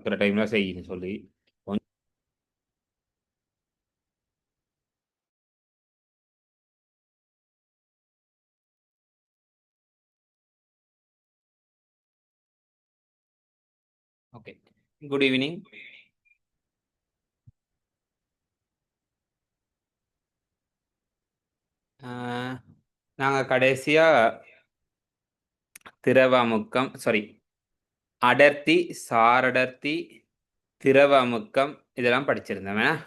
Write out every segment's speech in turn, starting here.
இருக்கிற டைம்ல செய்யணும் சொல்லி ஓகே குட் ஈவினிங் நாங்கள் கடைசியாக திரவாமுக்கம் சாரி அடர்த்தி சாரடர்த்தி திரவ அமுக்கம் இதெல்லாம் படிச்சிருந்தோம்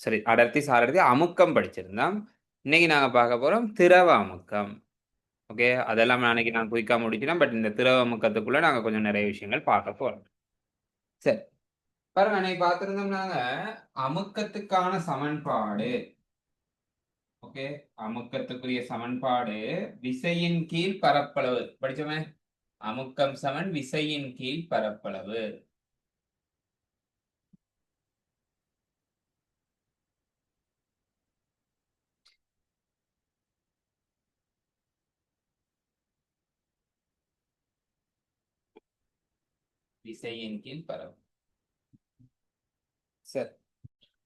சரி அடர்த்தி சாரடர்த்தி அமுக்கம் படிச்சிருந்தோம். இன்னைக்கு நாங்கள் பார்க்க போகிறோம் திரவ அமுக்கம் ஓகே அதெல்லாம் நாளைக்கு நான் குயிக்காக முடிச்சிட்டேன் பட் இந்த திரவ அமுக்கத்துக்குள்ளே நாங்கள் கொஞ்சம் நிறைய விஷயங்கள் பார்க்க போகிறோம் சரி. பாருங்க அன்னைக்கு பார்த்துருந்தோம் நாங்கள் அமுக்கத்துக்கான சமன்பாடு. ஓகே அமுக்கத்துக்குரிய சமன்பாடு விசையின் கீழ் பரப்பளவு. படிச்சோமே? அமுக்கம் சமன் விசையின் கீழ் பரப்பளவு. விசையின் கீழ் பரவு. சரி.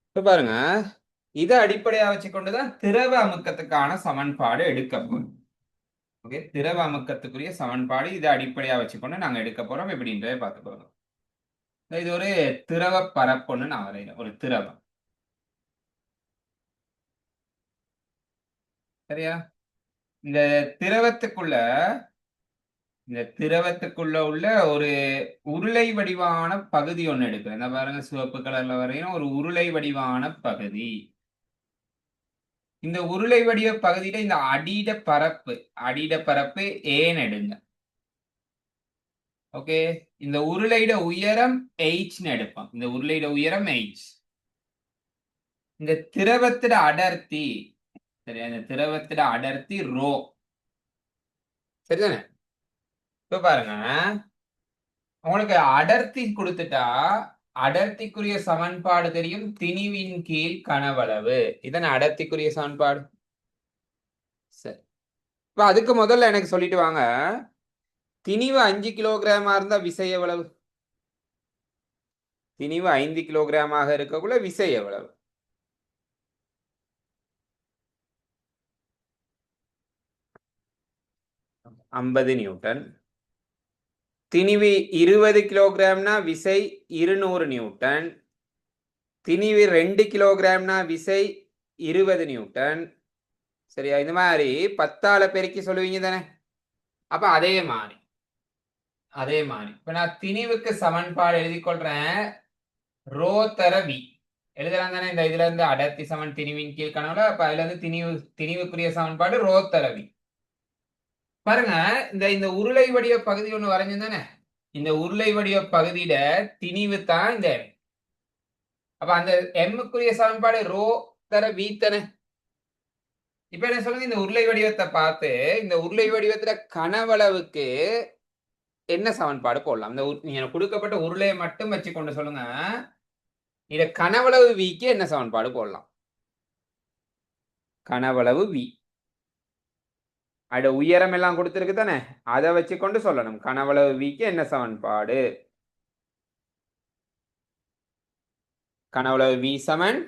இப்ப பாருங்க. இதை அடிப்படையா வச்சுக்கொண்டுதான் திரவ அமுக்கத்துக்கான சமன்பாடு எடுக்கப்படும் ஓகே? திரவ அமுக்கத்துக்குரிய சமன்பாடு இதை அடிப்படையா வச்சுக்கொண்டு நாங்க எடுக்க போறோம். எப்படின்றத பார்த்து போகிறோம் இது ஒரு திரவ பரப்புன்னு நான் வரைகிறேன். ஒரு திரவம். சரியா? இந்த திரவத்துக்குள்ள இந்த திரவத்துக்குள்ள உள்ள ஒரு உருளை வடிவான பகுதி ஒன்று எடுக்கிறேன். இந்த பாருங்க சிவப்பு கலர்ல வரையணும் ஒரு உருளை வடிவான பகுதி. இந்த உருளை வடிவ பகுதியில இந்த அடிட பரப்பு அடிட பரப்பு ஏன்னு எடுங்க. ஓகே இந்த உருளையிட உயரம் எயிட்ஸ்னு எடுப்போம். இந்த உருளையிட உயரம் எயிட்ஸ் இந்த திரவத்திட அடர்த்தி சரியா? இந்த திரவத்திட அடர்த்தி ரோ சரிதானே? இப்ப பாருங்க. உங்களுக்கு அடர்த்தி கொடுத்துட்டா அடர்த்திக்குரிய சமன்பாடு தெரியும். திணிவின் கீழ் கனவளவு. இதன் அடர்த்திக்குரிய சமன்பாடு? சரி. இப்ப அதுக்கு முதல்ல எனக்கு சொல்லிட்டு வாங்க. திணிவு அஞ்சு கிலோகிராமா இருந்தா விசை எவ்வளவு? திணிவு ஐந்து கிலோகிராமாக இருக்கக்குள்ள விசை எவ்வளவு? ஐம்பது நியூட்டன். திணிவு இருபது கிலோகிராம்னா விசை இருநூறு நியூட்டன். திணிவு ரெண்டு கிலோகிராம்னா விசை இருபது நியூட்டன். சரியா? இந்த மாதிரி பத்தால பெருக்கி சொல்லுவீங்க தானே? அப்ப அதே மாதிரி. அதே மாதிரி. இப்ப நான் திணிவுக்கு சமன்பாடு எழுதி கொள்றேன். ரோ தர வி. எழுதலாம் தானே? இந்த இதுல இருந்து அடர்த்தி சமன் திணிவின் கீழ் கனவுல அப்ப அதுல இருந்து திணிவு திணிவுக்குரிய சமன்பாடு ரோ தர வி. பாருங்க இந்த இந்த உருளை வடிவ பகுதி ஒண்ணு வரைஞ்சிருந்தானே இந்த உருளை வடிவ பகுதியில திணிவு தான் இந்த எம் அப்ப அந்த எம்முக்குரிய சமன்பாடு ரோ தர வி தானே? இப்ப என்ன சொல்லுங்க இந்த உருளை வடிவத்தை பார்த்து இந்த உருளை வடிவத்துல கனவளவுக்கு என்ன சமன்பாடு போடலாம்? இந்த நீங்க கொடுக்கப்பட்ட உருளையை மட்டும் வச்சு கொண்டு சொல்லுங்க. இத கனவளவு விக்கு என்ன சமன்பாடு போடலாம்? கனவளவு வி அட உயரம் எல்லாம் கொடுத்துருக்கு தானே? அதை வச்சு கொண்டு சொல்லணும். கனவளவு விக்கு என்ன சமன்பாடு? கனவளவு வி சமன்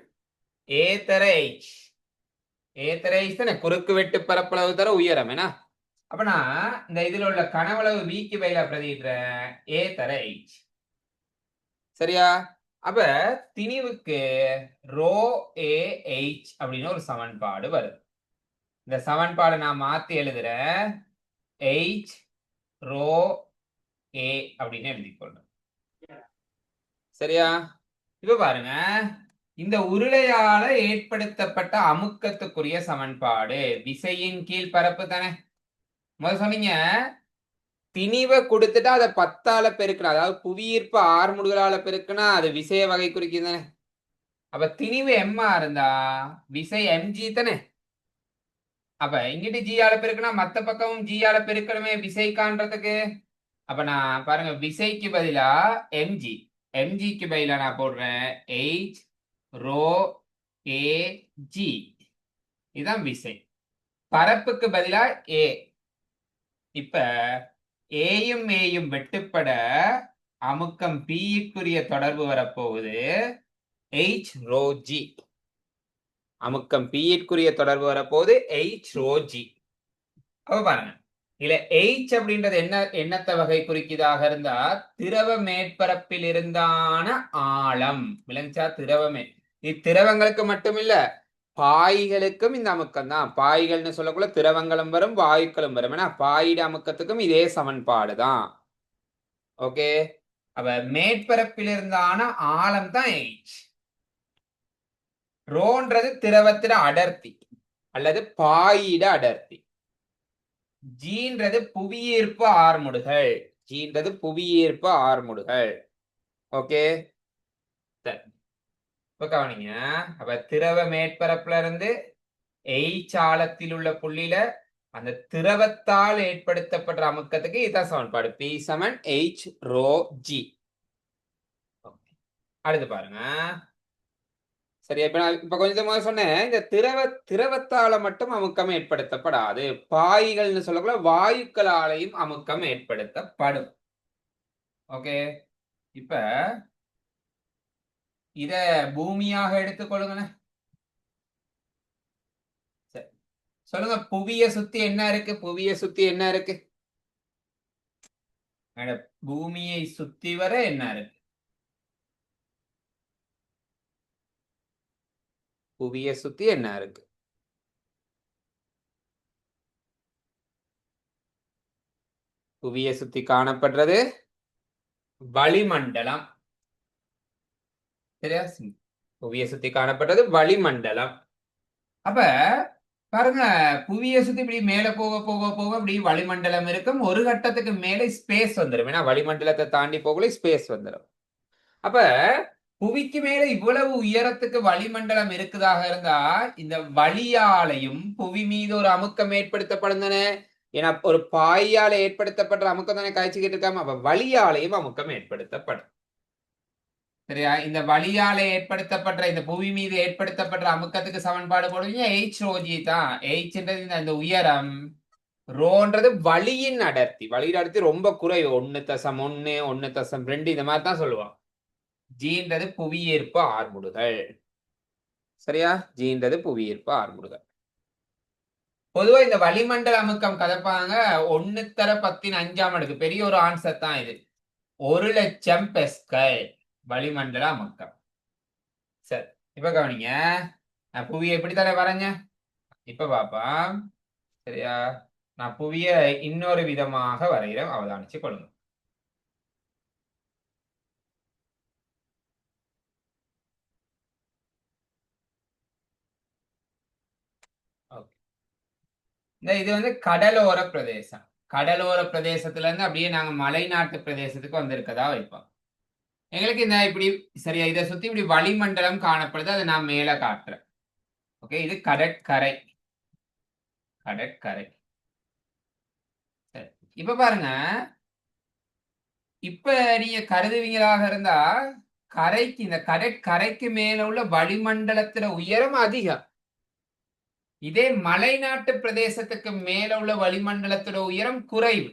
ஏ தர எச் எச் தானே? குறுக்கு வெட்டு பரப்பளவு தர உயரம் என்ன அப்ப நான் இந்த இதுல உள்ள கனவளவு விக்கு பயில பிரதிடுறேன் ஏ எச் சரியா? அப்ப திணிவுக்கு ரோ ஏ எச் அப்படின்னு ஒரு சமன்பாடு வருது. இந்த சமன்பாடை நான் மாத்தி எழுதுறேன் எயிட் ரோ ஏ அப்படின்னு எழுதிக்கொள்றேன் சரியா? இப்ப பாருங்க. இந்த உருளையால ஏற்படுத்தப்பட்ட அமுக்கத்துக்குரிய சமன்பாடு. விசையின் கீழ் பரப்பு தானே. முதல் சொன்னீங்க. திணிவை கொடுத்துட்டு அதை பத்தால பெருக்கணும் அதாவது புவியீர்ப்பு ஆறுமுடுகளால பெருக்குனா அது விசைய வகை குறிக்கும் தானே. அப்ப திணிவு எம்மா இருந்தா விசை எம்ஜி தானே. அப்ப இங்கிட்டு ஜியால பெருக்குனா மத்த பக்கமும் ஜியால பெருக்கணுமே விசை காண்றதுக்கு அப்ப நான் பாருங்க விசைக்கு பதிலா எம்ஜி எம்ஜிக்கு பதிலா நான் போடுறேன். எயிட் ரோ ஏ ஜி இதுதான் விசை. பரப்புக்கு பதிலா ஏ இப்ப ஏயும் ஏயும் வெட்டுப்பட அமுக்கம் பிக்குரிய தொடர்பு வரப்போகுது. எயிச் ரோ ஜி அமுக்கம் பிக்குரிய தொடர்பு வரப்போது எயிச் ரோஜி அப்ப பாருங்க. இல்ல எயிச் அப்படின்றது என்ன என்னத்த வகை குறிக்கிதாக இருந்தா திரவ மேற்பரப்பில் இருந்தான ஆழம். விளங்குச்சா? திரவமே இத்திரவங்களுக்கு மட்டுமில்ல பாய்களுக்கும் இந்த அமுக்கம் தான். பாய்கள்னு சொல்லக்குள்ள திரவங்களும் வரும் வாயுக்களும் வரும். ஏன்னா பாயிட அமுக்கத்துக்கும் இதே சமன்பாடு தான். ஓகே அப்ப மேற்பரப்பில் இருந்தான ஆழம் தான் எயிச் ரோன்றது திரவத்தின அடர்த்தி அல்லது பாயிட அடர்த்தி. ஜீன்றது புவியீர்ப்பு ஆர்முடுகள். ஜீன்றது புவியீர்ப்பு ஆர்முடுகள். ஓகே? இப்ப கவனிங்க. அப்ப திரவ மேற்பரப்புல இருந்து எயிச் ஆழத்தில் உள்ள புள்ளியில அந்த திரவத்தால் ஏற்படுத்தப்படுற அமுக்கத்துக்கு இதுதான் சமன்பாடு. பி சமன் எயிச் ரோ ஜி அடுத்து பாருங்க. சரியா? இப்ப நான் இப்ப கொஞ்சம் முதல்ல சொன்னேன். இந்த திரவ திரவத்தால மட்டும் அமுக்கம் ஏற்படுத்தப்படாது. பாய்கள்னு சொல்லக்கூட வாயுக்களாலையும் அமுக்கம் ஏற்படுத்தப்படும். ஓகே? இப்ப இத பூமியாக எடுத்துக்கொள்ளுங்கண்ணே சரி. சொல்லுங்க புவிய சுத்தி என்ன இருக்கு? புவிய சுத்தி என்ன இருக்கு? பூமியை சுத்தி வர என்ன இருக்கு? புவியை சுற்றி என்ன இருக்கு? புவியை சுற்றி காணப்படுறது வளிமண்டலம். சரியா? புவிய சுத்தி காணப்படுறது வளிமண்டலம். அப்ப பாருங்க புவிய சுத்தி இப்படி மேல போக போக போக இப்படி வளிமண்டலம் இருக்கும். ஒரு கட்டத்துக்கு மேல ஸ்பேஸ் வந்துடும் ஏன்னா வளிமண்டலத்தை தாண்டி போகல ஸ்பேஸ் வந்துடும் அப்ப புவிக்கு மேல இவ்வளவு உயரத்துக்கு வளிமண்டலம் இருக்குதாக இருந்தா இந்த வழியாலையும் புவி மீது ஒரு அமுக்கம் ஏற்படுத்தப்படும் தானே ஏன்னா ஒரு பாயால ஏற்படுத்தப்படுற அமுக்கம் தானே காய்ச்சிக்கிட்டு இருக்காம அப்ப வழியாலையும் அமுக்கம் ஏற்படுத்தப்படும். சரியா? இந்த வழியால ஏற்படுத்தப்படுற இந்த புவி மீது ஏற்படுத்தப்படுற அமுக்கத்துக்கு சமன்பாடு போடுவீங்க. எயிச் ரோஜி தான். எயிச்ன்றது இந்த இந்த உயரம். ரோன்றது வழியின் அடர்த்தி. வழியின் அடர்த்தி ரொம்ப குறைவு. ஒன்னு தசம் ஒன்னு ஒன்னு தசம் ரெண்டு இந்த மாதிரி தான் சொல்லுவான் ஜீன்றது புவியீர்ப்பு ஆர்முடுகள் சரியா? ஜீன்றது புவியீர்ப்பு ஆர்முடுகள் பொதுவா இந்த வளிமண்டல அமுக்கம் கதப்பாங்க ஒன்னு தர பத்தின் அஞ்சாம் அடுக்கு. பெரிய ஒரு ஆன்சர் தான் இது. ஒரு லட்சம் பெஸ்கல் வளிமண்டல அமுக்கம். சரி இப்ப கவனிங்க. நான் புவியை எப்படி தானே வரைஞ்ச? இப்ப பாப்பா சரியா? நான் புவிய இன்னொரு விதமாக வரைகிறேன் அவதானிச்சு கொள்ளுங்க. இந்த இது வந்து கடலோர பிரதேசம். கடலோர பிரதேசத்துல இருந்து அப்படியே நாங்க மலைநாட்டு பிரதேசத்துக்கு வந்திருக்கதா வைப்போம். எங்களுக்கு இந்த இப்படி சரியா இதை சுத்தி இப்படி வளிமண்டலம் காணப்படுது அதை நான் மேல காட்டுறேன். ஓகே இது கடற்கரை. கடற்கரை. சரி இப்ப பாருங்க. இப்ப நீங்க கருதுவீங்களாக இருந்தா கரைக்கு இந்த கடற்கரைக்கு மேல உள்ள வளிமண்டலத்துல உயரம் அதிகம். இதே மலைநாட்டு பிரதேசத்துக்கு மேல உள்ள வளிமண்டலத்தோட உயரம் குறைவு.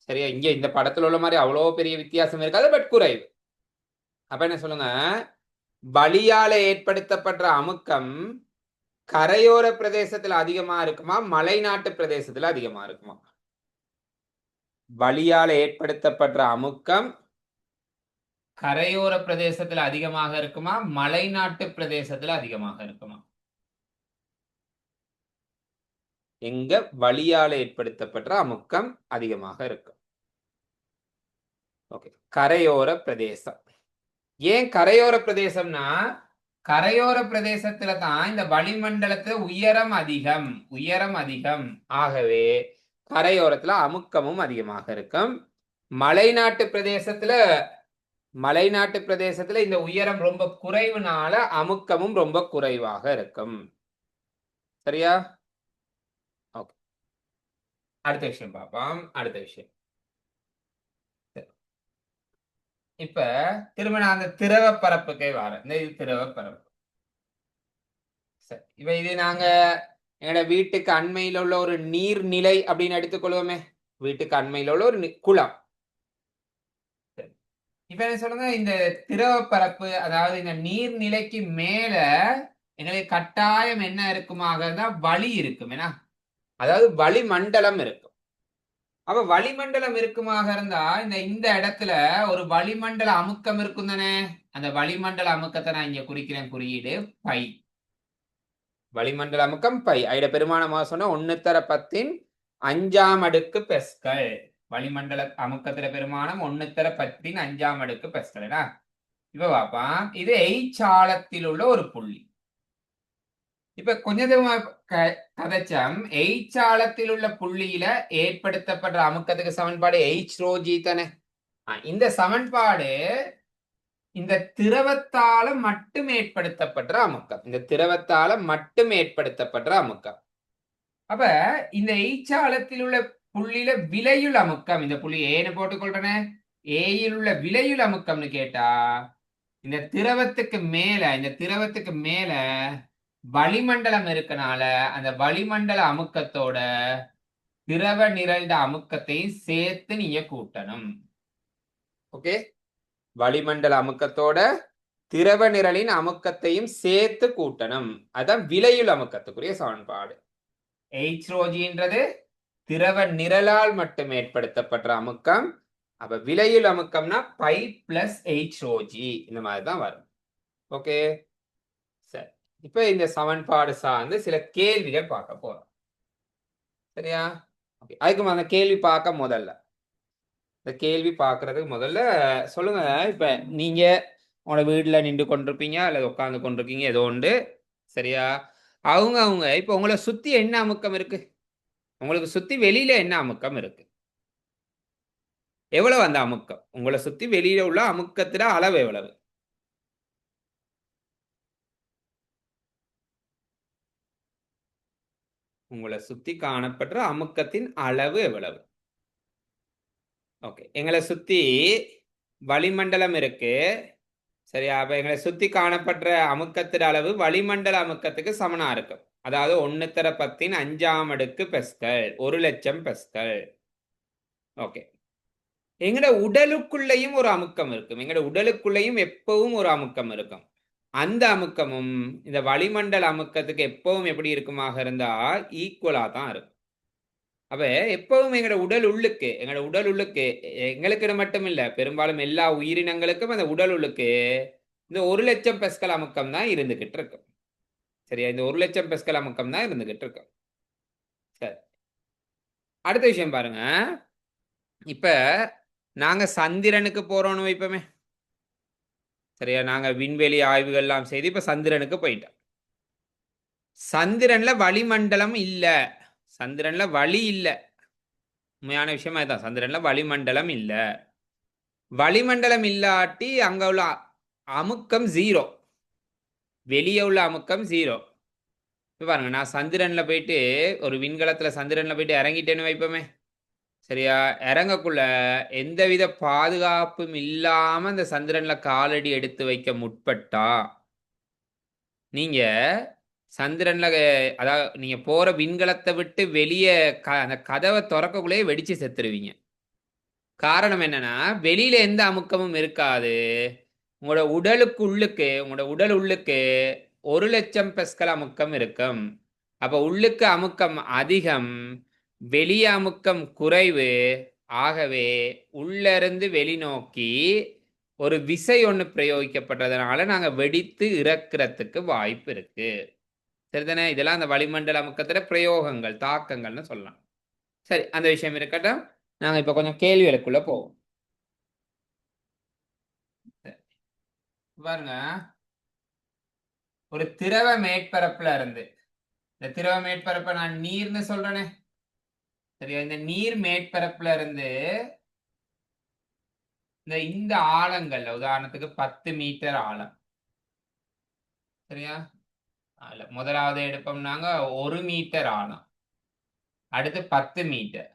சரியா? இங்க இந்த படத்துல உள்ள மாதிரி அவ்வளோ பெரிய வித்தியாசம் இருக்காது பட் குறைவு. அப்ப என்ன சொல்லுங்க? வழியால ஏற்படுத்தப்படுற அமுக்கம் கரையோர பிரதேசத்துல அதிகமா இருக்குமா மலைநாட்டு பிரதேசத்துல அதிகமா இருக்குமா? பலியால ஏற்படுத்தப்படுற அமுக்கம் கரையோர பிரதேசத்துல அதிகமாக இருக்குமா மலைநாட்டு பிரதேசத்துல அதிகமாக இருக்குமா? எங்க வழியால ஏற்படுத்தப்படுற அமுக்கம் அதிகமாக இருக்கும். ஓகே கரையோர பிரதேசம். ஏன் கரையோர பிரதேசம்னா கரையோர பிரதேசத்துல தான் இந்த வளிமண்டலத்துல உயரம் அதிகம் உயரம் அதிகம். ஆகவே கரையோரத்துல அமுக்கமும் அதிகமாக இருக்கும். மலைநாட்டு பிரதேசத்துல மலைநாட்டு பிரதேசத்துல இந்த உயரம் ரொம்ப குறைவுனால அமுக்கமும் ரொம்ப குறைவாக இருக்கும். சரியா? அடுத்த விஷயம் பார்ப்போம். அடுத்த விஷயம். இப்ப திரும்ப நான் அந்த திரவ பரப்புக்கே வரேன். இந்த இது திரவ பரப்பு சரி. இப்ப இது நாங்க எங்களோட வீட்டுக்கு அண்மையில் உள்ள ஒரு நீர்நிலை அப்படின்னு எடுத்துக்கொள்வோமே. வீட்டுக்கு அண்மையில் உள்ள ஒரு குளம். இப்ப என்ன சொல்லுங்க? இந்த திரவப்பரப்பு அதாவது இந்த நீர்நிலைக்கு மேல எங்களுக்கு கட்டாயம் என்ன இருக்குமாக இருந்தா வழி இருக்கும் ஏன்னா அதாவது வளிமண்டலம் இருக்கும். அப்ப வளிமண்டலம் இருக்குமாக இருந்தா இந்த இந்த இடத்துல ஒரு வளிமண்டல அமுக்கம் இருக்கும் தானே? அந்த வளிமண்டல அமுக்கத்தை நான் இங்க குறிக்கிறேன் குறியீடு பை. வளிமண்டல அமுக்கம் பை. ஐட பெருமானமாக சொன்ன ஒன்னு தர பத்தின் அஞ்சாம் அடுக்கு பெஸ்கல். வளிமண்டல அமுக்கத்துல பெருமானம் ஒன்னு தர பத்தின் அஞ்சாம் அடுக்கு பெஸ்கல்னா இப்ப பாப்பா இது எய்ச்சாலத்தில் உள்ள ஒரு புள்ளி. இப்ப கொஞ்சமா கதைச்சம் எய்ச்சாளத்தில் உள்ள புள்ளியில ஏற்படுத்தப்படுற அமுக்கத்துக்கு சமன்பாடு எய்ச் ரோஜி தானே? இந்த சமன்பாடு இந்த திரவத்தால மட்டும் ஏற்படுத்தப்படுற அமுக்கம். இந்த திரவத்தால மட்டும் ஏற்படுத்தப்படுற அமுக்கம். அப்ப இந்த எய்ச்சாளத்தில் உள்ள புள்ளியில விலையுள் அமுக்கம். இந்த புள்ளி ஏன்னு போட்டுக்கொள்றேனே ஏயில் உள்ள விலையுள் அமுக்கம்னு கேட்டா இந்த திரவத்துக்கு மேல இந்த திரவத்துக்கு மேல வளிமண்டலம் இருக்கனால அந்த வளிமண்டல அமுக்கத்தோட திரவ நிரல்ட அமுக்கத்தையும் சேர்த்து நீங்க கூட்டணும் ஓகே? வளிமண்டல அமுக்கத்தோட திரவ நிரலின் அமுக்கத்தையும் சேர்த்து கூட்டணும். அதான் விலையுள் அமுக்கத்துக்குரிய சமன்பாடு. எய்ச் ரோஜின்றது திரவ நிரலால் மட்டும் ஏற்படுத்தப்படுற அமுக்கம். அப்ப விலையுள் அமுக்கம்னா P plus h rho g இந்த மாதிரி தான் வரும். ஓகே? இப்ப இந்த சமன்பாடு சார்ந்து சில கேள்விகள் பார்க்க போறோம். சரியா? ஓகே. அதுக்கு அந்த கேள்வி பார்க்க முதல்ல. இந்த கேள்வி பார்க்கறதுக்கு முதல்ல சொல்லுங்க. இப்ப நீங்க உங்களோட வீட்டில் நின்று கொண்டிருப்பீங்க அல்லது உட்காந்து கொண்டிருக்கீங்க ஏதோ உண்டு சரியா? அவங்க அவங்க இப்போ உங்களை சுற்றி என்ன அமுக்கம் இருக்கு? உங்களுக்கு சுற்றி வெளியில என்ன அமுக்கம் இருக்கு? எவ்வளவு அந்த அமுக்கம்? உங்களை சுற்றி வெளியில உள்ள அமுக்கத்துல அளவு எவ்வளவு? உங்களை சுத்தி காணப்படுற அமுக்கத்தின் அளவு எவ்வளவு? ஓகே எங்களை சுத்தி வளிமண்டலம் இருக்கு. சரியா? அப்ப எங்களை சுத்தி காணப்படுற அமுக்கத்தின் அளவு வளிமண்டல அமுக்கத்துக்கு சமனா இருக்கும். அதாவது ஒன்னு தர பத்தின் அஞ்சாம் அடுக்கு பெஸ்கள் ஒரு லட்சம் பெஸ்கள் ஓகே எங்களோட உடலுக்குள்ளேயும் ஒரு அமுக்கம் இருக்கும். எங்களோட உடலுக்குள்ளேயும் எப்பவும் ஒரு அமுக்கம் இருக்கும். அந்த அமுக்கமும் இந்த வளிமண்டல அமுக்கத்துக்கு எப்பவும் எப்படி இருக்குமாக இருந்தா ஈக்குவலா தான் இருக்கும். அப்ப எப்பவும் எங்களோட உடல் உள்ளுக்கு எங்களோட உடல் உள்ளுக்கு எங்களுக்கு மட்டும் இல்ல பெரும்பாலும் எல்லா உயிரினங்களுக்கும் அந்த உடல் உள்ளுக்கு இந்த ஒரு லட்சம் பெஸ்கல் அமுக்கம் தான் இருந்துகிட்டு இருக்கும். சரியா? இந்த ஒரு லட்சம் பெஸ்கல் அமுக்கம் தான் இருந்துகிட்டு இருக்கும். சரி. அடுத்த விஷயம் பாருங்க. இப்ப நாங்க சந்திரனுக்கு போறோம்னு வைப்போமே. சரியா? நாங்கள் விண்வெளி ஆய்வுகள்லாம் செய்து இப்போ சந்திரனுக்கு போயிட்டோம். சந்திரன்ல வளிமண்டலம் இல்லை. சந்திரன்ல வழி இல்லை. உண்மையான விஷயமா இதுதான் சந்திரன்ல வளிமண்டலம் இல்லை. வளிமண்டலம் இல்லாட்டி அங்கே உள்ள அமுக்கம் ஜீரோ வெளியே உள்ள அமுக்கம் ஜீரோ இப்போ பாருங்க நான் சந்திரனில் போயிட்டு ஒரு விண்கலத்தில் சந்திரனில் போயிட்டு இறங்கிட்டேன்னு வைப்போமே. சரியா? இறங்கக்குள்ள எந்தவித பாதுகாப்பும் இல்லாம அந்த சந்திரன்ல காலடி எடுத்து வைக்க முற்பட்டா? நீங்க சந்திரன்ல அதாவது நீங்க போற விண்கலத்தை விட்டு வெளியே க அந்த கதவை திறக்கக்குள்ளேயே வெடிச்சு செத்துருவீங்க. காரணம் என்னன்னா வெளியில எந்த அமுக்கமும் இருக்காது. உங்களோட உடலுக்கு உள்ளுக்கு உங்களோட உடல் உள்ளுக்கு ஒரு லட்சம் பெஸ்கல் அமுக்கம் இருக்கும். அப்ப உள்ளுக்கு அமுக்கம் அதிகம். வெளிய அமுக்கம் குறைவு ஆகவே உள்ள இருந்து வெளிநோக்கி ஒரு விசை ஒன்று பிரயோகிக்கப்பட்டதுனால நாங்க வெடித்து இறக்குறதுக்கு வாய்ப்பு இருக்கு. சரிதானே? இதெல்லாம் அந்த வளிமண்டல அமுக்கத்துல பிரயோகங்கள் தாக்கங்கள்னு சொல்லலாம். சரி அந்த விஷயம் இருக்கட்டும். நாங்க இப்ப கொஞ்சம் கேள்விகளுக்குள்ள போவோம். பாருங்க. ஒரு திரவ மேற்பரப்புல இருந்து இந்த திரவ மேற்பரப்பை நான் நீர்னு சொல்றேனே. சரியா? இந்த நீர் மேற்பரப்புல இருந்து இந்த இந்த ஆழங்கள்ல உதாரணத்துக்கு பத்து மீட்டர் ஆழம். சரியா? முதலாவது எடுப்போம்னாங்க ஒரு மீட்டர் ஆழம். அடுத்து பத்து மீட்டர்.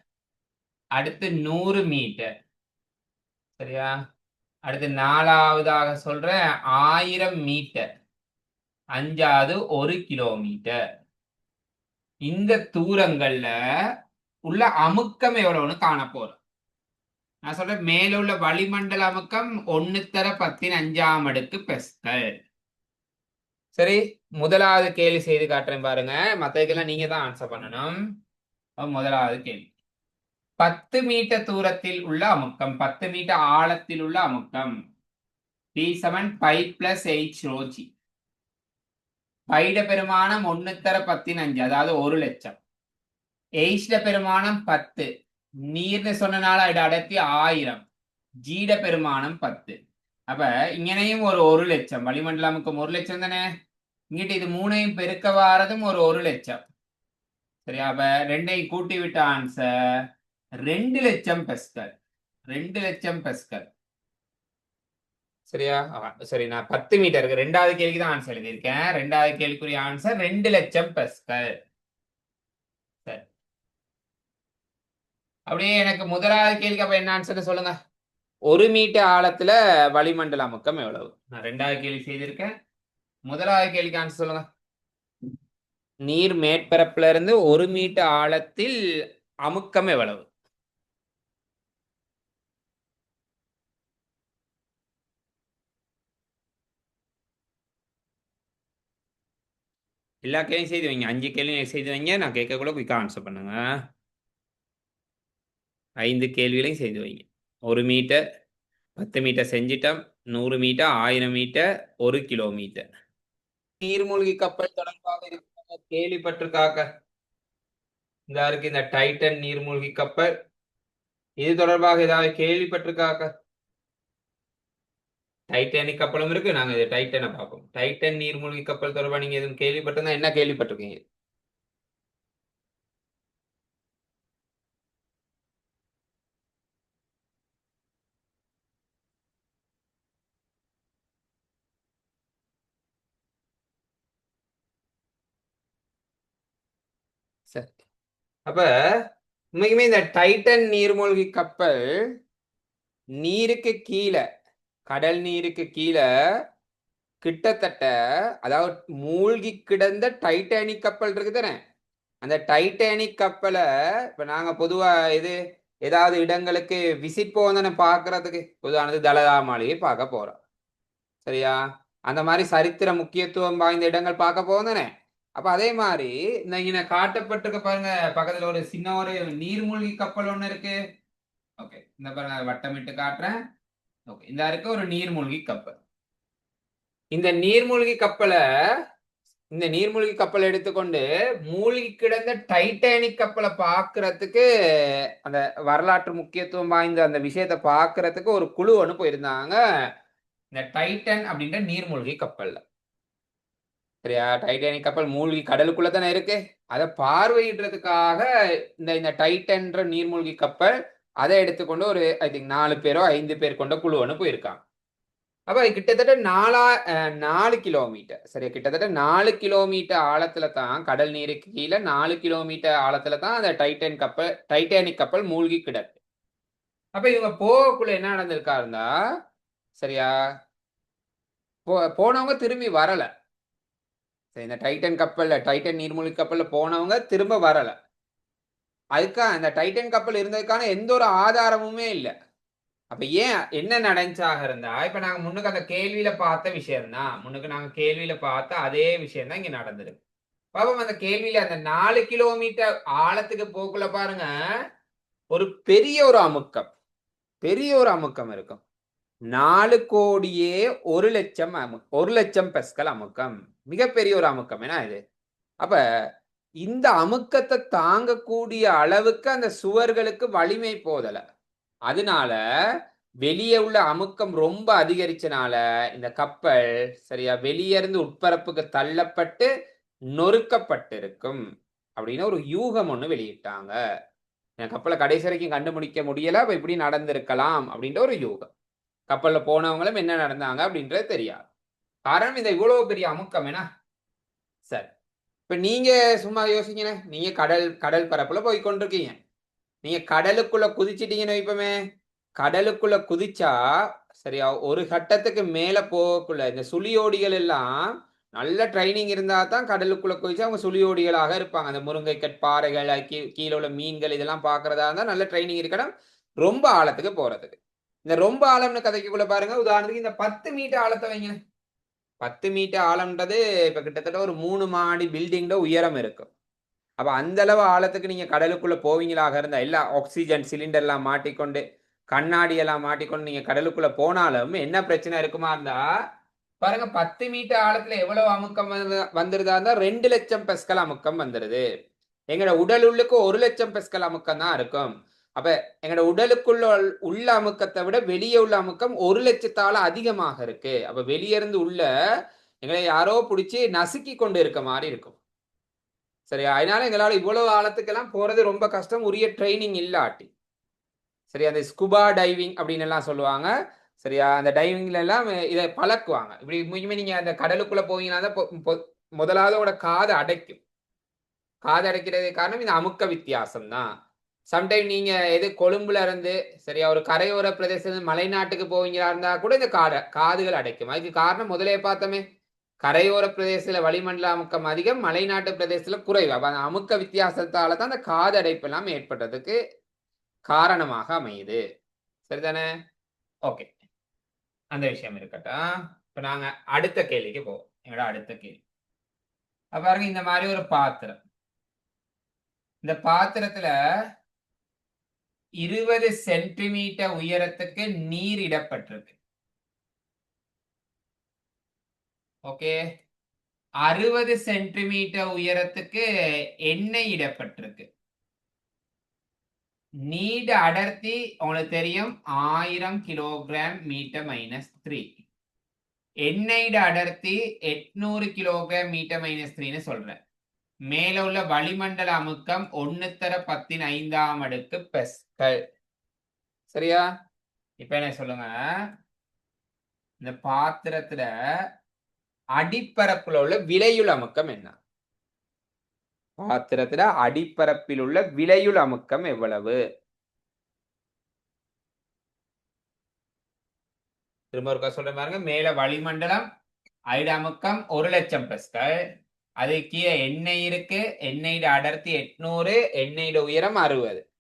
அடுத்து நூறு மீட்டர். சரியா? அடுத்து நாலாவதாக சொல்றேன் ஆயிரம் மீட்டர். அஞ்சாவது ஒரு கிலோமீட்டர். இந்த தூரங்கள்ல உள்ள அமுக்கம் எவ்வளவுன்னு காண போறோம். நான் சொல்றேன் மேல உள்ள வளிமண்டல அமுக்கம் ஒன்னு தர பத்தின் அஞ்சாம் அடுக்கு பெஸ்டல் சரி முதலாவது கேள்வி செய்து காட்டுறேன் பாருங்க. மத்ததுக்கெல்லாம் நீங்க தான் ஆன்சர் பண்ணணும். முதலாவது கேள்வி. பத்து மீட்டர் தூரத்தில் உள்ள அமுக்கம் பத்து மீட்டர் ஆழத்தில் உள்ள அமுக்கம். P seven pi plus eight rho g by பெருமானம் ஒன்னு தர பத்தின் அஞ்சு அதாவது ஒரு லட்சம். எய்ஷ்ட பெருமானம் பத்து. நீர்னு சொன்னனால அது அடர்த்தி ஆயிரம். ஜீட பெருமானம் பத்து. அப்ப இங்கனையும் ஒரு ஒரு லட்சம். வளிமண்டலமுக்கும் ஒரு லட்சம் தானே? இங்கிட்ட இது மூணையும் பெருக்க வாரதும் ஒரு ஒரு லட்சம். சரியா? அப்ப ரெண்டையும் கூட்டி விட்ட ஆன்சர் ரெண்டு லட்சம் பெஸ்கல். ரெண்டு லட்சம் பெஸ்கல். சரியா? சரி நான் பத்து மீட்டருக்கு ரெண்டாவது கேள்விக்கு தான் ஆன்சர் எழுதியிருக்கேன். ரெண்டாவது கேள்விக்குரிய ஆன்சர் ரெண்டு லட்சம் பெஸ்கல். அப்படியே எனக்கு முதலாவது கேள்விக்கு அப்ப என்ன ஆன்சர் சொல்லுங்க. ஒரு மீட்டர் ஆழத்துல வளிமண்டல அமுக்கம் எவ்வளவு? நான் ரெண்டாவது கேள்வி செய்திருக்கேன். முதலாவது கேள்விக்கு ஆன்சர் சொல்லுங்க. நீர் மேற்பரப்புல இருந்து ஒரு மீட்டர் ஆழத்தில் அமுக்கம் எவ்வளவு? எல்லா கேள்வியும் செய்து வைங்க. அஞ்சு கேள்வியும் செய்து வைங்க. நான் கேட்கக்குள்ள குயிக்காக ஆன்சர் பண்ணுங்க. ஐந்து கேள்விகளையும் செய்து வைங்க. ஒரு மீட்டர் பத்து மீட்டர் செஞ்சிட்டோம். நூறு மீட்டர் ஆயிரம் மீட்டர் ஒரு கிலோமீட்டர் நீர்மூழ்கி கப்பல் தொடர்பாக இருக்கிற கேள்விப்பட்டிருக்காக்க இதா இருக்கு இந்த டைட்டன் நீர்மூழ்கி கப்பல். இது தொடர்பாக ஏதாவது கேள்விப்பட்டிருக்காக்க டைட்டானிக் கப்பலும் இருக்கு. நாங்க இது டைட்டனை பார்ப்போம். டைட்டன் நீர்மூழ்கி கப்பல் தொடர்பாக நீங்க எதுவும் கேள்விப்பட்டிருந்தா என்ன கேள்விப்பட்டிருக்கீங்க சரி அப்ப உண்மைக்குமே இந்த டைட்டன் நீர்மூழ்கி கப்பல் நீருக்கு கீழே கடல் நீருக்கு கீழே கிட்டத்தட்ட அதாவது மூழ்கி கிடந்த டைட்டானிக் கப்பல் இருக்கு தானே? அந்த டைட்டானிக் கப்பலை இப்போ நாங்கள் பொதுவாக இது ஏதாவது இடங்களுக்கு விசிட் தானே பார்க்கறதுக்கு? பொதுவானது தலதா மாளிகை பார்க்க போறோம். சரியா? அந்த மாதிரி சரித்திர முக்கியத்துவம் வாய்ந்த இடங்கள் பார்க்க போவோம் தானே? அப்ப அதே மாதிரி இந்த இங்க காட்டப்பட்டிருக்க பாருங்க பக்கத்துல ஒரு சின்ன ஒரு நீர்மூழ்கி கப்பல் ஒண்ணு இருக்கு. ஓகே இந்த பாருங்க வட்டமிட்டு காட்டுறேன். ஓகே இந்த இருக்கு ஒரு நீர்மூழ்கி கப்பல். இந்த நீர்மூழ்கி கப்பலை இந்த நீர்மூழ்கி கப்பலை எடுத்துக்கொண்டு மூழ்கி கிடந்த டைட்டானிக் கப்பலை பார்க்கறதுக்கு அந்த வரலாற்று முக்கியத்துவம் வாய்ந்த அந்த விஷயத்தை பார்க்கறதுக்கு ஒரு குழு ஒன்று போயிருந்தாங்க. இந்த டைட்டன் அப்படின்ற நீர்மூழ்கி கப்பல்ல. சரியா? டைட்டானிக் கப்பல் மூழ்கி கடலுக்குள்ள தானே இருக்கு? அதை பார்வையிடுறதுக்காக இந்த இந்த டைட்டன்ற நீர்மூழ்கி கப்பல் அதை எடுத்துக்கொண்டு ஒரு ஐ திங்க் நாலு பேரோ ஐந்து பேர் கொண்ட குழு ஒன்று போயிருக்காங்க அப்ப கிட்டத்தட்ட நாலா நாலு கிலோமீட்டர். சரியா? கிட்டத்தட்ட நாலு கிலோமீட்டர் ஆழத்துல தான் கடல் நீருக்கு கீழே நாலு கிலோமீட்டர் ஆழத்துல தான் அந்த டைட்டன் கப்பல் டைட்டானிக் கப்பல் மூழ்கி கிடக்கு. அப்ப இவங்க போகக்குள்ள என்ன நடந்திருக்காருந்தா சரியா? போ போனவங்க திரும்பி வரலை. சரி, இந்த டைட்டன் கப்பலில் டைட்டன் நீர்மூழ்கி கப்பலில் போனவங்க திரும்ப வரலை. அதுக்காக அந்த டைட்டன் கப்பல் இருந்ததுக்கான எந்த ஒரு ஆதாரமுமே இல்லை. அப்போ ஏன் என்ன நடந்துச்சாக இருந்தா இப்போ நாங்கள் முன்னுக்கு அந்த கேள்வியில் பார்த்த விஷயம் தான் முன்னுக்கு நாங்கள் கேள்வியில் பார்த்த அதே விஷயம்தான் இங்கே நடந்திருக்கு. பாப்போம் அந்த கேள்வியில் அந்த நாலு கிலோமீட்டர் ஆழத்துக்கு போக்குள்ள பாருங்க ஒரு பெரிய ஒரு அமுக்கம். பெரிய ஒரு அமுக்கம் இருக்கும். நாலு கோடியே ஒரு லட்சம் அமு ஒரு லட்சம் பெஸ்கல் அமுக்கம். மிகப்பெரிய ஒரு அமுக்கம். ஏன்னா இது. அப்ப இந்த அமுக்கத்தை தாங்கக்கூடிய அளவுக்கு அந்த சுவர்களுக்கு வலிமை போதல. அதனால வெளியே உள்ள அமுக்கம் ரொம்ப அதிகரிச்சனால இந்த கப்பல் சரியா வெளியே இருந்து உட்பரப்புக்கு தள்ளப்பட்டு நொறுக்கப்பட்டிருக்கும் அப்படின்னு ஒரு யூகம் ஒன்று வெளியிட்டாங்க. என் கப்பலை கடைசி வரைக்கும் கண்டுபிடிக்க முடியல இப்படி நடந்திருக்கலாம் அப்படின்ற ஒரு யூகம். கப்பலில் போனவங்களும் என்ன நடந்தாங்க அப்படின்றது தெரியாது. காரணம் இந்த இவ்வளவு பெரிய அமுக்கம் என்ன சரி. இப்ப நீங்க சும்மா யோசிங்கண்ணே. நீங்க கடல் கடல் பரப்புல போய் கொண்டிருக்கீங்க. நீங்க கடலுக்குள்ள குதிச்சிட்டீங்கன்னு வைப்போமே. கடலுக்குள்ள குதிச்சா சரியா ஒரு கட்டத்துக்கு மேல போகக்குள்ள இந்த சுழியோடிகள் எல்லாம் நல்ல ட்ரைனிங் இருந்தா தான் கடலுக்குள்ள குதிச்சு அவங்க சுழியோடிகளாக இருப்பாங்க. அந்த முருங்கைக்கட் பாறைகள் கீ- கீழே உள்ள மீன்கள் இதெல்லாம் பாக்குறதா இருந்தா நல்ல ட்ரைனிங் இருக்கணும். ரொம்ப ஆழத்துக்கு போறதுக்கு. இந்த ரொம்ப ஆழம்னு கதைக்குள்ள பாருங்க. உதாரணத்துக்கு இந்த பத்து மீட்டர் ஆழத்தை வைங்க பத்து மீட்டர் ஆழம்ன்றது இப்போ கிட்டத்தட்ட ஒரு மூணு மாடி பில்டிங்கோட உயரம் இருக்கும். அப்போ அந்த அளவு ஆழத்துக்கு நீங்கள் கடலுக்குள்ளே போவீங்களாக இருந்தால் எல்லா ஆக்சிஜன் சிலிண்டர்லாம் மாட்டிக்கொண்டு கண்ணாடியெல்லாம் மாட்டிக்கொண்டு நீங்கள் கடலுக்குள்ளே போனாலும் என்ன பிரச்சனை இருக்குமா இருந்தால் பாருங்க பத்து மீட்டர் ஆழத்துல எவ்வளவு அமுக்கம் வந்து- வந்துருதா இருந்தா ரெண்டு லட்சம் பெஸ்கல் அமுக்கம் வந்துருது. எங்களோட உடல் உள்ளுக்கு ஒரு லட்சம் பெஸ்கல் அமுக்கம் தான் இருக்கும். அப்ப எங்களோட உடலுக்குள்ள உள்ள அமுக்கத்தை விட வெளியே உள்ள அமுக்கம் ஒரு லட்சத்தால அதிகமாக இருக்கு. அப்ப வெளியே இருந்து உள்ள எங்களை யாரோ பிடிச்சி நசுக்கி கொண்டு இருக்க மாதிரி இருக்கும். சரியா? அதனால எங்களால் இவ்வளவு ஆழத்துக்கெல்லாம் போறது ரொம்ப கஷ்டம். உரிய ட்ரைனிங் இல்லாட்டி. சரியா? அந்த ஸ்குபா டைவிங் அப்படின்னு எல்லாம் சொல்லுவாங்க. சரியா? அந்த டைவிங்ல எல்லாம் இதை பழக்குவாங்க. இப்படி முக்கியமே நீங்க அந்த கடலுக்குள்ள போவீங்கன்னா தான் முதலாவது உங்களோட காது அடைக்கும். காது அடைக்கிறது காரணம் இந்த அமுக்க வித்தியாசம் தான் சம்டைம் நீங்க எது கொழும்புல இருந்து சரியா ஒரு கரையோர பிரதேசம் மலைநாட்டுக்கு போவீங்களா இருந்தா கூட இந்த காட காதுகள் அடைக்கும். அதுக்கு காரணம் முதலே பார்த்தோமே கரையோர பிரதேசத்துல வளிமண்டல அமுக்கம் அதிகம் மலைநாட்டு பிரதேசத்துல குறைவு. அப்ப அந்த அமுக்க வித்தியாசத்தால தான் அந்த காது அடைப்பு எல்லாம் ஏற்பட்டதுக்கு காரணமாக அமையுது. சரிதானே? ஓகே அந்த விஷயம் இருக்கட்டும். இப்ப நாங்க அடுத்த கேள்விக்கு போவோம். எங்களோட அடுத்த கேள்வி? பாருங்க இந்த மாதிரி ஒரு பாத்திரம். இந்த பாத்திரத்துல இருபது சென்டிமீட்டர் உயரத்துக்கு நீர் இடப்பட்டிருக்கு ஓகே அறுபது சென்டிமீட்டர் உயரத்துக்கு எண்ணெய் இடப்பட்டிருக்கு. நீட அடர்த்தி உங்களுக்கு தெரியும் ஆயிரம் கிலோகிராம் மீட்டர் மைனஸ் த்ரீ எண்ணெய்ட அடர்த்தி எட்நூறு கிலோகிராம் மீட்டர் மைனஸ் த்ரீன்னு சொல்றேன். மேல உள்ள வளிமண்டல அமுக்கம் ஒன்னுத்தர தர பத்தின் ஐந்தாம் அடுக்கு பெஸ்கள் சரியா? இப்ப என்ன சொல்லுங்க? இந்த பாத்திரத்துல அடிப்பரப்புல உள்ள விலையுள் அமுக்கம் என்ன? பாத்திரத்துல அடிப்பரப்பில் உள்ள விலையுள் அமுக்கம் எவ்வளவு? திரும்ப ஒருக்கா சொல்ற பாருங்க. மேல வளிமண்டலம் ஐடு அமுக்கம் ஒரு லட்சம் பெஸ்கள் அது கீழே எண்ணெய் இருக்கு எண்ணெயோட அடர்த்தி எட்நூறு எண்ணெயோட உயரம் அறுபது.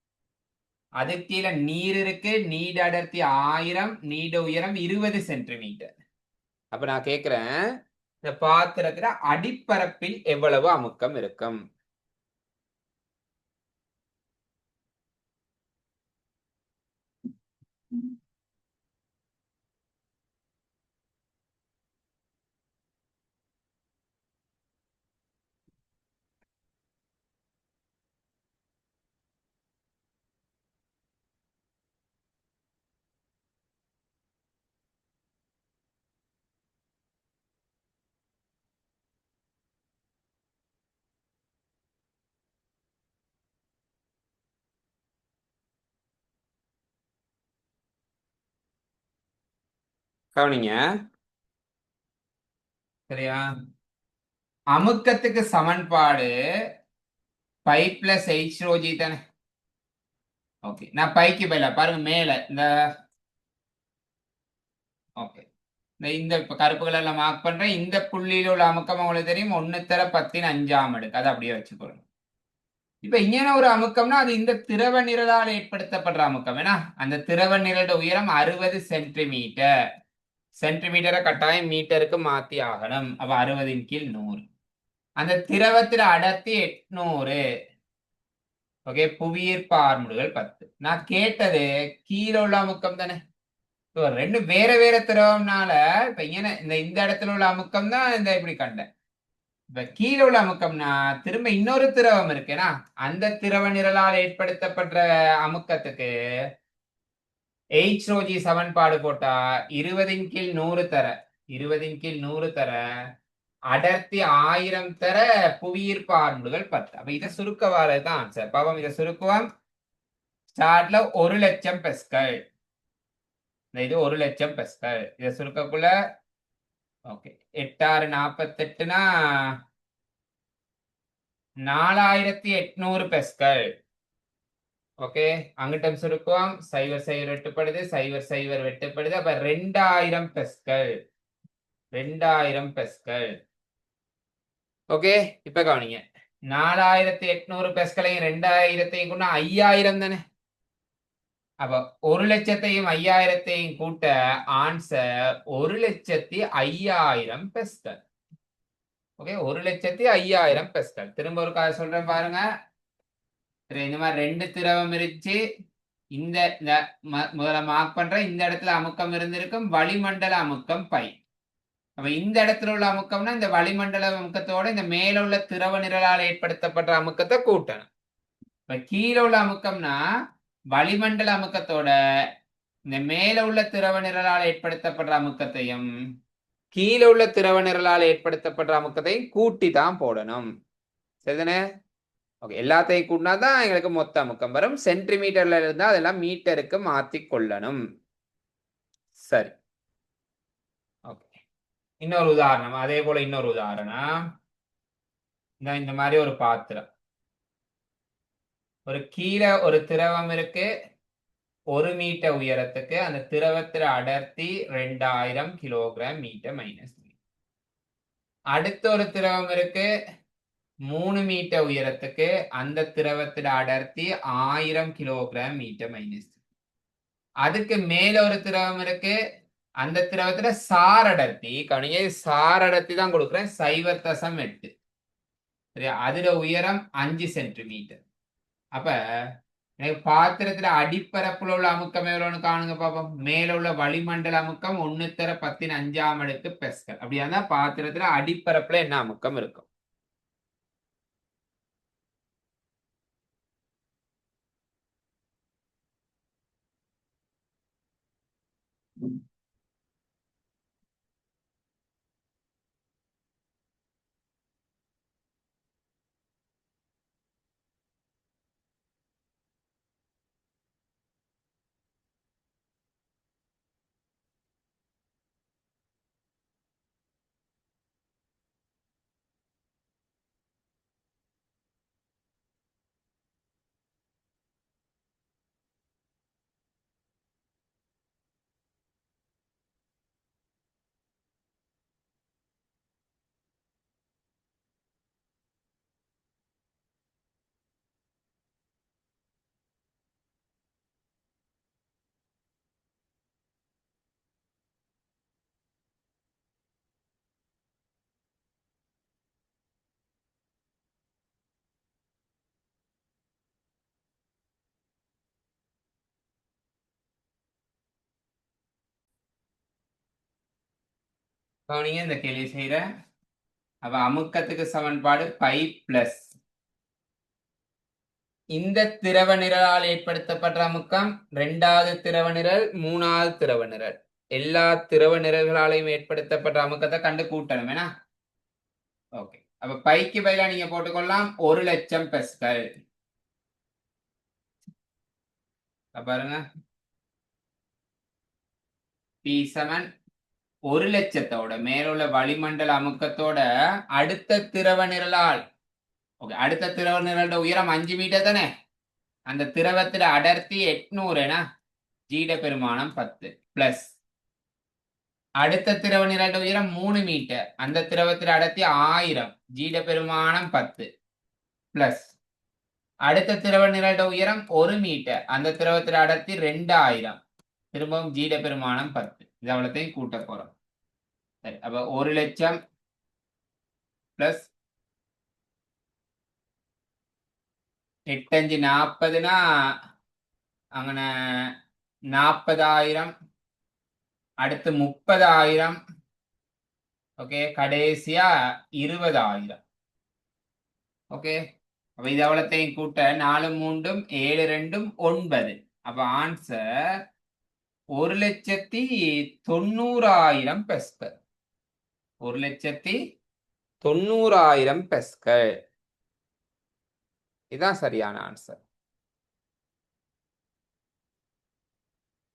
அது கீழே நீர் இருக்கு நீட அடர்த்தி ஆயிரம் நீட உயரம் இருபது சென்டிமீட்டர். அப்ப நான் கேக்குறேன் இந்த பாத்திரத்துல அடிப்பரப்பில் எவ்வளவு அமுக்கம் இருக்கும்? கவனிங்க. சரியா? அமுக்கத்துக்கு சமன்பாடு பை பிளஸ் எயிட் ரோஜி தானே. ஓகே நான் பைக்கு பதிலா பாருங்க மேல இந்த ஓகே இந்த இந்த இப்ப கருப்பு கலர்ல மார்க் பண்றேன். இந்த புள்ளியில உள்ள அமுக்கம் உங்களுக்கு தெரியும். ஒன்னு தர பத்தின் அஞ்சாம் அடுக்கு. அதை அப்படியே வச்சுக்கொள்ளுங்க இப்ப இங்கே ஒரு அமுக்கம்னா அது இந்த திரவ நிரலால் ஏற்படுத்தப்படுற அமுக்கம். ஏன்னா அந்த திரவ நிரலோட உயரம் அறுபது சென்டிமீட்டர் சென்டிமீட்டரை கட்டாயம் மீட்டருக்கு மாத்தி ஆகணும். அப்போ அறுபதின் கீழ் நூறு. அந்த திரவத்துல அடர்த்தி எட்நூறு. ஓகே புவியீர்ப்பு ஆர்முடுகள் பத்து. நான் கேட்டது கீழே உள்ள அமுக்கம் தானே? இப்போ ரெண்டு வேற வேற திரவம்னால இப்ப இங்க இந்த இந்த இடத்துல உள்ள அமுக்கம் தான் இந்த இப்படி கண்டேன். இப்ப கீழே உள்ள அமுக்கம்னா திரும்ப இன்னொரு திரவம் இருக்குன்னா அந்த திரவ நிரலால் ஏற்படுத்தப்படுற அமுக்கத்துக்கு எயிட் ரோஜி சமன்பாடு போட்டா இருபதின் கீழ் நூறு தர. இருபதின் கீழ் நூறு தர. அடர்த்தி ஆயிரம் தர புவியீர்ப்பு ஆர்முடுகள் பத்து. அப்ப இதை சுருக்கவாறு தான் ஆன்சர் பாவம் இதை சுருக்குவோம். ஸ்டார்ட்ல ஒரு லட்சம் பெஸ்கள் இந்த இது ஒரு லட்சம் பெஸ்கள் இதை சுருக்கக்குள்ள. ஓகே. எட்டாறு நாற்பத்தெட்டுனா நாலாயிரத்தி எட்நூறு பெஸ்கள் ஓகே அங்கிட்டம் சுருக்குவோம். சைவர் சைவர் வெட்டுப்படுது சைவர் சைவர் வெட்டுப்படுது. அப்ப ரெண்டாயிரம் பெஸ்கள் ரெண்டாயிரம் பெஸ்கள் ஓகே இப்ப கவனிங்க. நாலாயிரத்தி எட்நூறு பெஸ்களையும் ரெண்டாயிரத்தையும் கொண்டு ஐயாயிரம் தானே? அப்ப ஒரு லட்சத்தையும் ஐயாயிரத்தையும் கூட்ட ஆன்சர் ஒரு லட்சத்தி ஐயாயிரம் பெஸ்கள் ஓகே ஒரு லட்சத்தி ஐயாயிரம் பெஸ்கள் திரும்ப ஒரு கதை சொல்றேன் பாருங்க. சரி, இந்த மாதிரி ரெண்டு திரவம் இருந்துச்சு இந்த இந்த முதல்ல மார்க் பண்ற இந்த இடத்துல அமுக்கம் இருந்திருக்கும் வளிமண்டல அமுக்கம் பை. அப்ப இந்த இடத்துல உள்ள அமுக்கம்னா இந்த வளிமண்டல அமுக்கத்தோட இந்த மேல உள்ள திரவ நிரலால் ஏற்படுத்தப்பட்ட அமுக்கத்தை கூட்டணும். இப்ப கீழே உள்ள அமுக்கம்னா வளிமண்டல அமுக்கத்தோட இந்த மேல உள்ள திரவ நிரலால் ஏற்படுத்தப்படுற அமுக்கத்தையும் கீழே உள்ள திரவ நிரலால் ஏற்படுத்தப்படுற அமுக்கத்தையும் கூட்டி தான் போடணும். சரிதானே? ஓகே எல்லாத்தையும் கூட்டினா தான் எங்களுக்கு மொத்த அமுக்கம் வரும். சென்டிமீட்டர்ல இருந்தால் அதெல்லாம் மீட்டருக்கு மாற்றி கொள்ளணும். சரி. ஓகே இன்னொரு உதாரணம். அதே போல இன்னொரு உதாரணம். இந்த இந்த மாதிரி ஒரு பாத்திரம். ஒரு கீழே ஒரு திரவம் இருக்கு. ஒரு மீட்டர் உயரத்துக்கு அந்த திரவத்தில் அடர்த்தி ரெண்டாயிரம் கிலோகிராம் மீட்டர் மைனஸ் அடுத்த ஒரு திரவம் இருக்கு. மூணு மீட்டர் உயரத்துக்கு அந்த திரவத்துல அடர்த்தி ஆயிரம் கிலோகிராம் மீட்டர் மைனஸ் அதுக்கு மேல ஒரு திரவம் இருக்கு. அந்த திரவத்துல சார் அடர்த்தி கவனிங்க சார் அடர்த்தி தான் கொடுக்குறேன். சைவர் தசம் எட்டு. சரியா? அதுல உயரம் அஞ்சு சென்டிமீட்டர். அப்ப எனக்கு பாத்திரத்துல அடிப்பரப்புல உள்ள அமுக்கம் எவ்வளோன்னு காணுங்க பாப்போம். மேல உள்ள வளிமண்டல அமுக்கம் ஒண்ணு தர பத்தின் அஞ்சாம் அடுக்கு பெஸ்கல். அப்படியா பாத்திரத்துல அடிப்பரப்புல என்ன அமுக்கம் இருக்கும்? கவனிங்க இந்த கேள்வி செய்கிற அப்ப அமுக்கத்துக்கு சமன்பாடு பை பிளஸ். இந்த திரவ நிரலால் ஏற்படுத்தப்பட்ட அமுக்கம் ரெண்டாவது திரவ நிரல் மூணாவது திரவ நிரல். எல்லா திரவ நிரல்களாலையும் ஏற்படுத்தப்பட்ட அமுக்கத்தை கண்டு கூட்டணும் ஏன்னா? ஓகே. அப்ப பைக்கு பதிலா நீங்க போட்டுக்கொள்ளலாம். ஒரு லட்சம் பெஸ்கல். பாருங்க. பி செவன் ஒரு லட்சத்தோட மேலுள்ள வளிமண்டல அமுக்கத்தோட அடுத்த திரவ நிரலால். ஓகே அடுத்த திரவ நிரலோட உயரம் அஞ்சு மீட்டர் தானே? அந்த திரவத்துல அடர்த்தி எட்நூறுனா ஜீட பெருமானம் பத்து பிளஸ் அடுத்த திரவ நிரலோட உயரம் மூணு மீட்டர் அந்த திரவத்தில் அடர்த்தி ஆயிரம் ஜீட பெருமானம் பத்து பிளஸ் அடுத்த திரவ நிரலோட உயரம் ஒரு மீட்டர் அந்த திரவத்தில் அடர்த்தி ரெண்டாயிரம் திரும்பவும் ஜீட பெருமானம் பத்து. இது அவ்வளோத்தையும் கூட்ட போகிறோம் அப்ப ஒரு லட்சம் பிளஸ் எட்டஞ்சு நாற்பதுனா அங்கே நாற்பதாயிரம் அடுத்து முப்பதாயிரம் ஓகே கடைசியா இருபதாயிரம் ஓகே அப்ப இது அவ்வளோத்தையும் கூட்ட நாலு மூன்றும் ஏழு ரெண்டும் ஒன்பது அப்ப ஆன்சர் ஒரு லட்சத்தி தொண்ணூறாயிரம் பெஸ்பர் ஒரு லட்சத்தி தொண்ணூறாயிரம் பெஸ்கள். இதுதான் சரியான ஆன்சர்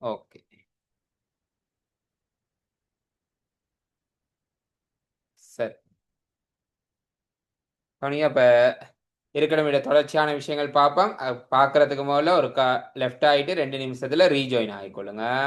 ஓகே சரி. கவனிங்க அப்ப இருக்கிற விட தொடர்ச்சியான விஷயங்கள் பார்ப்போம். அஹ் பார்க்கறதுக்கு முதல்ல ஒரு க லெஃப்ட் ஆயிட்டு ரெண்டு நிமிஷத்தில் ரீஜாயின் ஆகிக்கொள்ளுங்க.